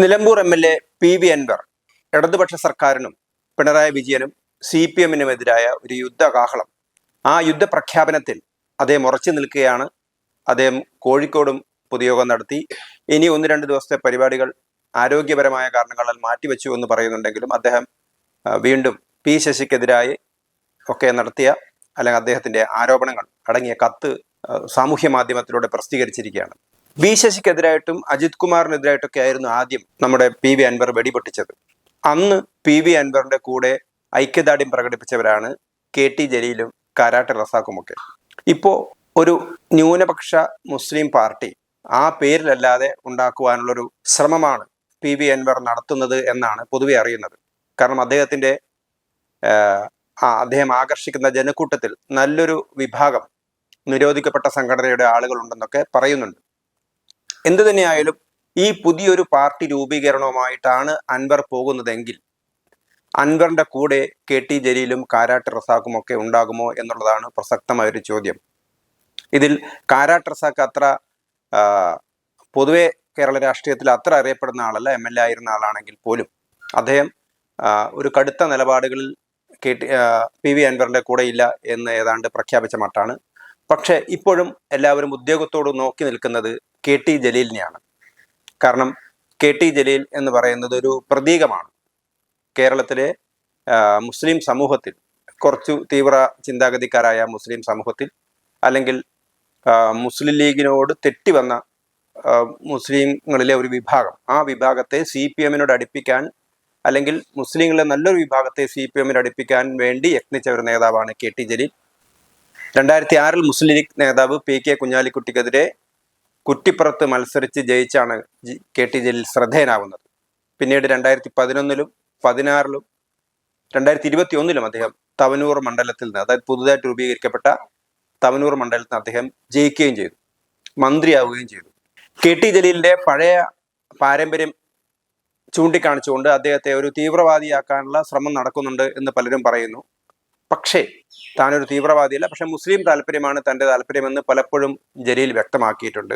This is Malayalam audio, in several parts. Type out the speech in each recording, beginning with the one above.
Nilambur M L A P V Anvar ഇടതുപക്ഷ സർക്കാരിനും പിണറായി വിജയനും സി പി എമ്മിനുമെതിരായ ഒരു യുദ്ധകാഹളം. ആ യുദ്ധപ്രഖ്യാപനത്തിൽ അദ്ദേഹം ഉറച്ചു നിൽക്കുകയാണ്. അദ്ദേഹം കോഴിക്കോടും പൊതുയോഗം നടത്തി. ഇനി ഒന്ന് രണ്ട് ദിവസത്തെ പരിപാടികൾ ആരോഗ്യപരമായ കാരണങ്ങളാൽ മാറ്റിവെച്ചു എന്ന് പറയുന്നുണ്ടെങ്കിലും അദ്ദേഹം വീണ്ടും പി ശശിക്കെതിരായി ഒക്കെ നടത്തിയ അല്ലെങ്കിൽ അദ്ദേഹത്തിന്റെ ആരോപണങ്ങൾ അടങ്ങിയ കത്ത് സാമൂഹ്യ മാധ്യമത്തിലൂടെ പ്രസിദ്ധീകരിച്ചിരിക്കുകയാണ്. വി ശശിക്കെതിരായിട്ടും അജിത് കുമാറിനെതിരായിട്ടൊക്കെ ആയിരുന്നു ആദ്യം നമ്മുടെ പി വി അൻവർ വെടിപൊട്ടിച്ചത്. അന്ന് പി വി അൻവറിന്റെ കൂടെ ഐക്യദാർഢ്യം പ്രകടിപ്പിച്ചവരാണ് കെ ടി ജലീലും കാരാട്ട് റസാഖുമൊക്കെ ഇപ്പോ ഒരു ന്യൂനപക്ഷ മുസ്ലിം പാർട്ടി ആ പേരിലല്ലാതെ ഉണ്ടാക്കുവാനുള്ളൊരു ശ്രമമാണ് പി വി അൻവർ നടത്തുന്നത് എന്നാണ് പൊതുവെ അറിയുന്നത്. കാരണം അദ്ദേഹത്തിന്റെ ആഹ്, അദ്ദേഹം ആകർഷിക്കുന്ന ജനക്കൂട്ടത്തിൽ നല്ലൊരു വിഭാഗം നിരോധിക്കപ്പെട്ട സംഘടനയുടെ ആളുകളുണ്ടെന്നൊക്കെ പറയുന്നുണ്ട്. എന്തു തന്നെയായാലും ഈ പുതിയൊരു പാർട്ടി രൂപീകരണവുമായിട്ടാണ് അൻവർ പോകുന്നതെങ്കിൽ അൻവറിന്റെ കൂടെ കെ ടി ജലീലും കാരാട്ട് റസാഖും ഒക്കെ ഉണ്ടാകുമോ എന്നുള്ളതാണ് പ്രസക്തമായ ഒരു ചോദ്യം. ഇതിൽ കാരാട്ട് റസാഖ് അത്ര പൊതുവേ കേരള രാഷ്ട്രീയത്തിൽ അത്ര അറിയപ്പെടുന്ന ആളല്ല എം എൽ എ ആയിരുന്ന ആളാണെങ്കിൽ പോലും. അദ്ദേഹം ഒരു കടുത്ത നിലപാടുകളിൽ കെ ടി പി വി അൻവറിന്റെ കൂടെ ഇല്ല എന്ന് ഏതാണ്ട് പ്രഖ്യാപിച്ച മട്ടാണ്. പക്ഷേ ഇപ്പോഴും എല്ലാവരും ഉദ്യോഗത്തോട് നോക്കി നിൽക്കുന്നത് കെ ടി ജലീലിനെയാണ്. കാരണം കെ ടി ജലീൽ എന്ന് പറയുന്നത് ഒരു പ്രതീകമാണ്. കേരളത്തിലെ മുസ്ലിം സമൂഹത്തിൽ കുറച്ചു തീവ്ര ചിന്താഗതിക്കാരായ മുസ്ലിം സമൂഹത്തിൽ അല്ലെങ്കിൽ മുസ്ലിം ലീഗിനോട് തെറ്റി വന്ന മുസ്ലിങ്ങളിലെ ഒരു വിഭാഗം. ആ വിഭാഗത്തെ സി പി എമ്മിനോട് അടുപ്പിക്കാൻ അല്ലെങ്കിൽ മുസ്ലിങ്ങളിലെ നല്ലൊരു വിഭാഗത്തെ സി പി എമ്മിനോട് അടുപ്പിക്കാൻ വേണ്ടി യത്നിച്ച ഒരു നേതാവാണ് കെ ടി ജലീൽ. രണ്ടായിരത്തി ആറിൽ മുസ്ലിം ലീഗ് നേതാവ് പി കെ കുഞ്ഞാലിക്കുട്ടിക്കെതിരെ കുറ്റിപ്പുറത്ത് മത്സരിച്ച് ജയിച്ചാണ് കെ ടി ജലീൽ ശ്രദ്ധേയനാവുന്നത്. പിന്നീട് രണ്ടായിരത്തി പതിനൊന്നിലും പതിനാറിലും രണ്ടായിരത്തി ഇരുപത്തി ഒന്നിലും അദ്ദേഹം തവനൂർ മണ്ഡലത്തിൽ നിന്ന് അതായത് പുതുതായിട്ട് രൂപീകരിക്കപ്പെട്ട തവനൂർ മണ്ഡലത്തിൽ നിന്ന് അദ്ദേഹം ജയിക്കുകയും ചെയ്തു മന്ത്രിയാവുകയും ചെയ്തു. കെ ടി ജലീലിന്റെ പഴയ പാരമ്പര്യം ചൂണ്ടിക്കാണിച്ചുകൊണ്ട് അദ്ദേഹത്തെ ഒരു തീവ്രവാദിയാക്കാനുള്ള ശ്രമം നടക്കുന്നുണ്ട് എന്ന് പലരും പറയുന്നു. പക്ഷേ താനൊരു തീവ്രവാദിയല്ല പക്ഷെ മുസ്ലിം താല്പര്യമാണ് തന്റെ താല്പര്യമെന്ന് പലപ്പോഴും ജലീൽ വ്യക്തമാക്കിയിട്ടുണ്ട്.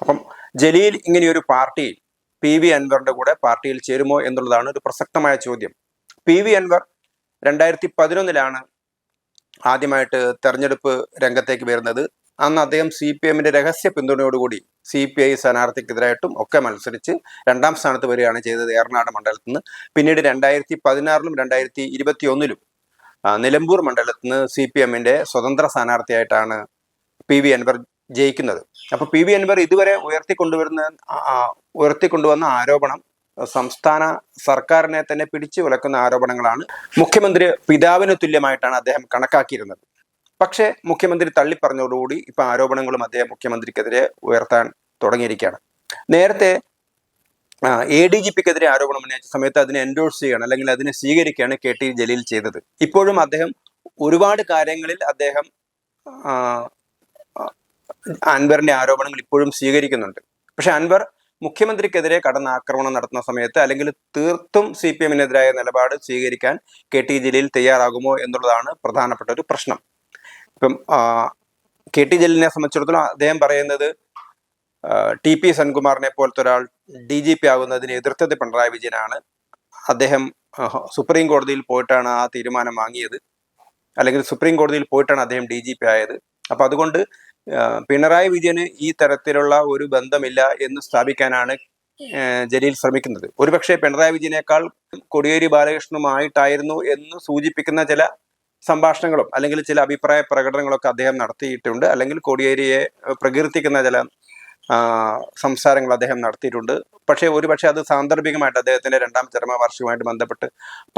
അപ്പം ജലീൽ ഇങ്ങനെയൊരു പാർട്ടിയിൽ പി വി അൻവറിന്റെ കൂടെ പാർട്ടിയിൽ ചേരുമോ എന്നുള്ളതാണ് ഒരു പ്രസക്തമായ ചോദ്യം. പി വി അൻവർ രണ്ടായിരത്തി പതിനൊന്നിലാണ് ആദ്യമായിട്ട് തെരഞ്ഞെടുപ്പ് രംഗത്തേക്ക് വരുന്നത്. അന്ന് അദ്ദേഹം സി പി എമ്മിന്റെ രഹസ്യ പിന്തുണയോടുകൂടി സി പി ഐ സ്ഥാനാർത്ഥിക്കെതിരായിട്ടും ഒക്കെ മത്സരിച്ച് രണ്ടാം സ്ഥാനത്ത് വരികയാണ് ചെയ്തത് ഏറനാട് മണ്ഡലത്തിൽ നിന്ന്. പിന്നീട് രണ്ടായിരത്തി പതിനാറിലും രണ്ടായിരത്തി ഇരുപത്തി ഒന്നിലും നിലമ്പൂർ മണ്ഡലത്തിൽ നിന്ന് സി പി എമ്മിന്റെ സ്വതന്ത്ര സ്ഥാനാർത്ഥിയായിട്ടാണ് പി വി അൻവർ ജയിക്കുന്നത്. അപ്പൊ പി വി അൻവർ ഇതുവരെ ഉയർത്തിക്കൊണ്ടുവരുന്ന ഉയർത്തിക്കൊണ്ടുവന്ന ആരോപണം സംസ്ഥാന സർക്കാരിനെ തന്നെ പിടിച്ചു വിലക്കുന്ന ആരോപണങ്ങളാണ്. മുഖ്യമന്ത്രി പിതാവിന് തുല്യമായിട്ടാണ് അദ്ദേഹം കണക്കാക്കിയിരുന്നത്. പക്ഷേ മുഖ്യമന്ത്രി തള്ളിപ്പറഞ്ഞതോടുകൂടി ഇപ്പൊ ആരോപണങ്ങളും അദ്ദേഹം മുഖ്യമന്ത്രിക്കെതിരെ ഉയർത്താൻ തുടങ്ങിയിരിക്കുകയാണ്. നേരത്തെ എ ഡി ജി പിക്കെതിരെ ആരോപണം ഉന്നയിച്ച സമയത്ത് അതിനെ എൻഡോഴ്സ് ചെയ്യണം അല്ലെങ്കിൽ അതിനെ സ്വീകരിക്കുകയാണ് കെ ടി ജലീൽ ചെയ്തത്. ഇപ്പോഴും അദ്ദേഹം ഒരുപാട് കാര്യങ്ങളിൽ അദ്ദേഹം അൻവറിന്റെ ആരോപണങ്ങൾ ഇപ്പോഴും സ്വീകരിക്കുന്നുണ്ട്. പക്ഷെ അൻവർ മുഖ്യമന്ത്രിക്കെതിരെ കടന്ന ആക്രമണം നടത്തുന്ന സമയത്ത് അല്ലെങ്കിൽ തീർത്തും സി പി എമ്മിനെതിരായ നിലപാട് സ്വീകരിക്കാൻ കെ ടി ജലീൽ തയ്യാറാകുമോ എന്നുള്ളതാണ് പ്രധാനപ്പെട്ട ഒരു പ്രശ്നം. ഇപ്പം കെ ടി ജലീലിനെ സംബന്ധിച്ചിടത്തോളം അദ്ദേഹം പറയുന്നത് ടി പി സെൻകുമാറിനെ പോലത്തെ ഒരാൾ ഡി ജി പി ആകുന്നതിനെ എതിർത്തത് പിണറായി വിജയനാണ്. അദ്ദേഹം സുപ്രീം കോടതിയിൽ പോയിട്ടാണ് ആ തീരുമാനം വാങ്ങിയത്. അല്ലെങ്കിൽ സുപ്രീം കോടതിയിൽ പോയിട്ടാണ് അദ്ദേഹം ഡി ജി പി ആയത്. അപ്പൊ അതുകൊണ്ട് പിണറായി വിജയന് ഈ തരത്തിലുള്ള ഒരു ബന്ധമില്ല എന്ന് സ്ഥാപിക്കാനാണ് ജലീൽ ശ്രമിക്കുന്നത്. ഒരുപക്ഷെ പിണറായി വിജയനേക്കാൾ കൊടിയേരി ബാലകൃഷ്ണനുമായിട്ടായിരുന്നു എന്ന് സൂചിപ്പിക്കുന്ന ചില സംഭാഷണങ്ങളും അല്ലെങ്കിൽ ചില അഭിപ്രായ പ്രകടനങ്ങളൊക്കെ അദ്ദേഹം നടത്തിയിട്ടുണ്ട്. അല്ലെങ്കിൽ കോടിയേരിയെ പ്രകീർത്തിക്കുന്ന ചില സംസാരങ്ങൾ അദ്ദേഹം നടത്തിയിട്ടുണ്ട്. പക്ഷേ ഒരുപക്ഷെ അത് സാന്ദർഭികമായിട്ട് അദ്ദേഹത്തിന്റെ രണ്ടാം ചരമവാർഷികമായിട്ട് ബന്ധപ്പെട്ട്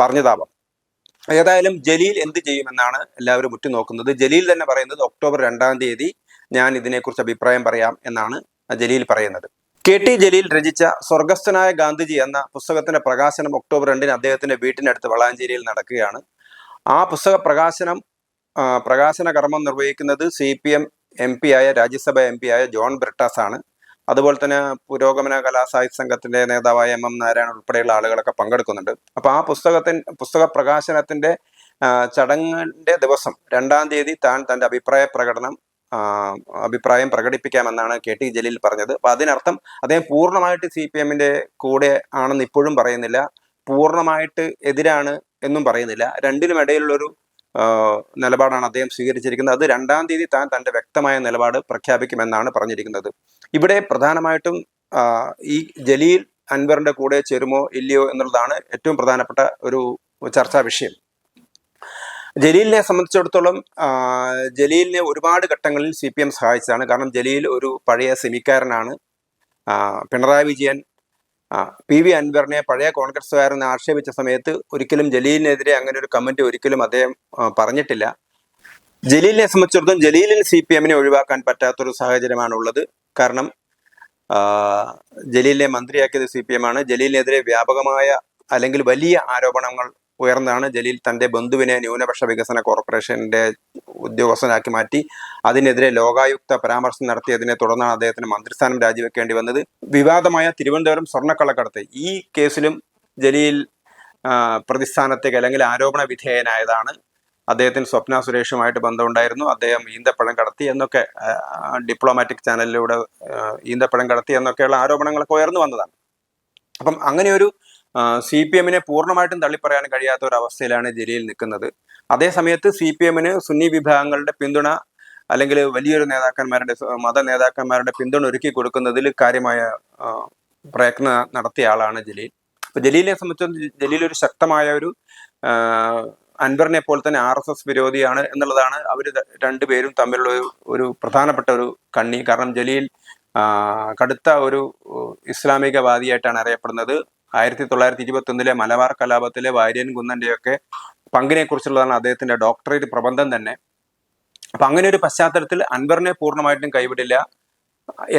പറഞ്ഞതാവാം. ഏതായാലും ജലീൽ എന്ത് ചെയ്യുമെന്നാണ് എല്ലാവരും ഉറ്റുനോക്കുന്നത്. ജലീൽ തന്നെ പറയുന്നത് ഒക്ടോബർ രണ്ടാം തീയതി ഞാൻ ഇതിനെക്കുറിച്ച് അഭിപ്രായം പറയാം എന്നാണ് ജലീൽ പറയുന്നത്. കെ ടി ജലീൽ രചിച്ച സ്വർഗസ്ഥനായ ഗാന്ധിജി എന്ന പുസ്തകത്തിന്റെ പ്രകാശനം ഒക്ടോബർ രണ്ടിന് അദ്ദേഹത്തിന്റെ വീട്ടിനടുത്ത് വളാഞ്ചേരിയിൽ നടക്കുകയാണ്. ആ പുസ്തക പ്രകാശനം പ്രകാശന കർമ്മം നിർവഹിക്കുന്നത് C P M M P ആയ രാജ്യസഭ എം പി ആയ ജോൺ ബ്രിട്ടാസ് ആണ് അതുപോലെ തന്നെ പുരോഗമന കലാസാഹിത്യ സംഘത്തിന്റെ നേതാവായ എം എം നാരായണൻ ഉൾപ്പെടെയുള്ള ആളുകളൊക്കെ പങ്കെടുക്കുന്നുണ്ട്. അപ്പൊ ആ പുസ്തകത്തിൻ പുസ്തക പ്രകാശനത്തിന്റെ ചടങ്ങിന്റെ ദിവസം രണ്ടാം തീയതി താൻ തന്റെ അഭിപ്രായ പ്രകടനം അഭിപ്രായം പ്രകടിപ്പിക്കാമെന്നാണ് കെ ടി ജലീൽ പറഞ്ഞത്. അപ്പൊ അതിനർത്ഥം അദ്ദേഹം പൂർണമായിട്ട് സി പി എമ്മിന്റെ കൂടെ ആണെന്ന് ഇപ്പോഴും പറയുന്നില്ല. പൂർണമായിട്ട് എതിരാണ് എന്നും പറയുന്നില്ല. രണ്ടിനും ഇടയിലുള്ളൊരു നിലപാടാണ് അദ്ദേഹം സ്വീകരിച്ചിരിക്കുന്നത്. അത് രണ്ടാം തീയതി താൻ തന്റെ വ്യക്തമായ നിലപാട് പ്രഖ്യാപിക്കുമെന്നാണ് പറഞ്ഞിരിക്കുന്നത്. ഇവിടെ പ്രധാനമായിട്ടും ഈ ജലീൽ അൻവറിന്റെ കൂടെ ചേരുമോ ഇല്ലയോ എന്നുള്ളതാണ് ഏറ്റവും പ്രധാനപ്പെട്ട ഒരു ചർച്ചാ വിഷയം. ജലീലിനെ സംബന്ധിച്ചിടത്തോളം ജലീലിനെ ഒരുപാട് ഘട്ടങ്ങളിൽ സി പി എം സഹായിച്ചതാണ്. കാരണം ജലീൽ ഒരു പഴയ സെമിക്കാരനാണ്. പിണറായി വിജയൻ പി വി അൻവറിനെ പഴയ കോൺഗ്രസ്സുകാരെന്ന് ആക്ഷേപിച്ച സമയത്ത് ഒരിക്കലും ജലീലിനെതിരെ അങ്ങനെ ഒരു കമന്റ് ഒരിക്കലും അദ്ദേഹം പറഞ്ഞിട്ടില്ല. ജലീലിനെ സംബന്ധിച്ചിടത്തോളം ജലീലിൽ സി പി എമ്മിനെ ഒഴിവാക്കാൻ പറ്റാത്തൊരു സാഹചര്യമാണുള്ളത്. കാരണം ജലീലിനെ മന്ത്രിയാക്കിയത് സി പി എം ആണ്. ജലീലിനെതിരെ വ്യാപകമായ അല്ലെങ്കിൽ വലിയ ആരോപണങ്ങൾ ഉയർന്നാണ് ജലീൽ തന്റെ ബന്ധുവിനെ ന്യൂനപക്ഷ വികസന കോർപ്പറേഷന്റെ ഉദ്യോഗസ്ഥനാക്കി മാറ്റി. അതിനെതിരെ ലോകായുക്ത പരാമർശം നടത്തിയതിനെ തുടർന്നാണ് അദ്ദേഹത്തിന് മന്ത്രിസ്ഥാനം രാജിവെക്കേണ്ടി വന്നത്. വിവാദമായ തിരുവനന്തപുരം സ്വർണക്കള്ളക്കടത്ത് ഈ കേസിലും ജലീൽ പ്രതിസ്ഥാനത്തേക്ക് അല്ലെങ്കിൽ ആരോപണ വിധേയനായതാണ്. അദ്ദേഹത്തിന് സ്വപ്ന സുരേഷുമായിട്ട് ബന്ധമുണ്ടായിരുന്നു. അദ്ദേഹം ഈന്തപ്പഴം കടത്തി എന്നൊക്കെ ഡിപ്ലോമാറ്റിക് ചാനലിലൂടെ ഈന്തപ്പഴം കടത്തി എന്നൊക്കെയുള്ള ആരോപണങ്ങളൊക്കെ ഉയർന്നു വന്നതാണ്. അപ്പം അങ്ങനെ ഒരു സി പി എമ്മിനെ പൂർണമായിട്ടും തള്ളിപ്പറയാൻ കഴിയാത്ത ഒരു അവസ്ഥയിലാണ് ജലീൽ നിൽക്കുന്നത് അതേസമയത്ത് സി പി എമ്മിന് സുന്നി വിഭാഗങ്ങളുടെ പിന്തുണ അല്ലെങ്കിൽ വലിയൊരു നേതാക്കന്മാരുടെ മത നേതാക്കന്മാരുടെ പിന്തുണ ഒരുക്കി കൊടുക്കുന്നതിൽ കാര്യമായ പ്രയത്നം നടത്തിയ ആളാണ് ജലീൽ. അപ്പൊ ജലീലിനെ സംബന്ധിച്ചിടത്തോളം ജലീൽ ഒരു ശക്തമായ ഒരു അൻവറിനെ പോലെ തന്നെ ആർ എസ് എസ് വിരോധിയാണ് എന്നുള്ളതാണ് അവർ രണ്ടുപേരും തമ്മിലുള്ള ഒരു പ്രധാനപ്പെട്ട ഒരു കണ്ണി. കാരണം ജലീൽ കടുത്ത ഒരു ഇസ്ലാമികവാദിയായിട്ടാണ് അറിയപ്പെടുന്നത്. ആയിരത്തി തൊള്ളായിരത്തി ഇരുപത്തി മലബാർ കലാപത്തിലെ വാര്യൻ കുന്നന്റെയൊക്കെ പങ്കിനെ കുറിച്ചുള്ളതാണ് അദ്ദേഹത്തിന്റെ ഡോക്ടറേറ്റ് പ്രബന്ധം തന്നെ. അപ്പൊ അങ്ങനെ ഒരു പശ്ചാത്തലത്തിൽ അൻവറിനെ പൂർണമായിട്ടും കൈവിടില്ല.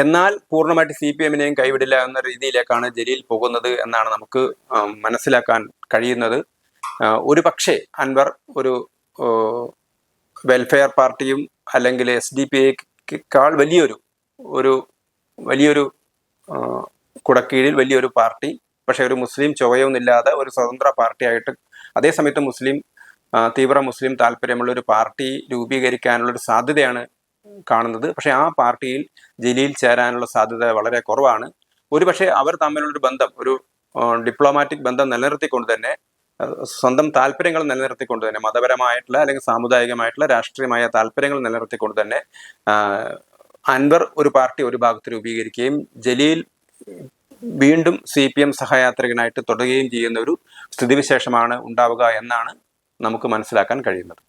എന്നാൽ പൂർണമായിട്ട് സി പി എമ്മിനെയും കൈവിടില്ല എന്ന രീതിയിലേക്കാണ് ജലീൽ പോകുന്നത് എന്നാണ് നമുക്ക് മനസ്സിലാക്കാൻ കഴിയുന്നത്. ഒരു പക്ഷേ അൻവർ ഒരു വെൽഫെയർ പാർട്ടിയും അല്ലെങ്കിൽ എസ് ഡി പി ഐക്കാൾ വലിയൊരു ഒരു വലിയൊരു കുടക്കീഴിൽ വലിയൊരു പാർട്ടി പക്ഷെ ഒരു മുസ്ലിം ചുവയൊന്നുമില്ലാതെ ഒരു സ്വതന്ത്ര പാർട്ടിയായിട്ട് അതേസമയത്ത് മുസ്ലിം തീവ്ര മുസ്ലിം താല്പര്യമുള്ള ഒരു പാർട്ടി രൂപീകരിക്കാനുള്ള ഒരു സാധ്യതയാണ് കാണുന്നത്. പക്ഷെ ആ പാർട്ടിയിൽ ജലീൽ ചേരാനുള്ള സാധ്യത വളരെ കുറവാണ്. ഒരുപക്ഷെ അവർ തമ്മിലുള്ളൊരു ബന്ധം ഒരു ഡിപ്ലോമാറ്റിക് ബന്ധം നിലനിർത്തിക്കൊണ്ട് തന്നെ സ്വന്തം താല്പര്യങ്ങൾ നിലനിർത്തിക്കൊണ്ട് തന്നെ മതപരമായിട്ടുള്ള അല്ലെങ്കിൽ സാമുദായികമായിട്ടുള്ള രാഷ്ട്രീയമായ താല്പര്യങ്ങൾ നിലനിർത്തിക്കൊണ്ട് തന്നെ അൻവർ ഒരു പാർട്ടി ഒരു ഭാഗത്ത് രൂപീകരിക്കുകയും ജലീൽ വീണ്ടും സി പി എം സഹയാത്രികനായിട്ട് തുടരുകയും ചെയ്യുന്ന ഒരു സ്ഥിതിവിശേഷമാണ് ഉണ്ടാവുക എന്നാണ് നമുക്ക് മനസ്സിലാക്കാൻ കഴിയുന്നത്.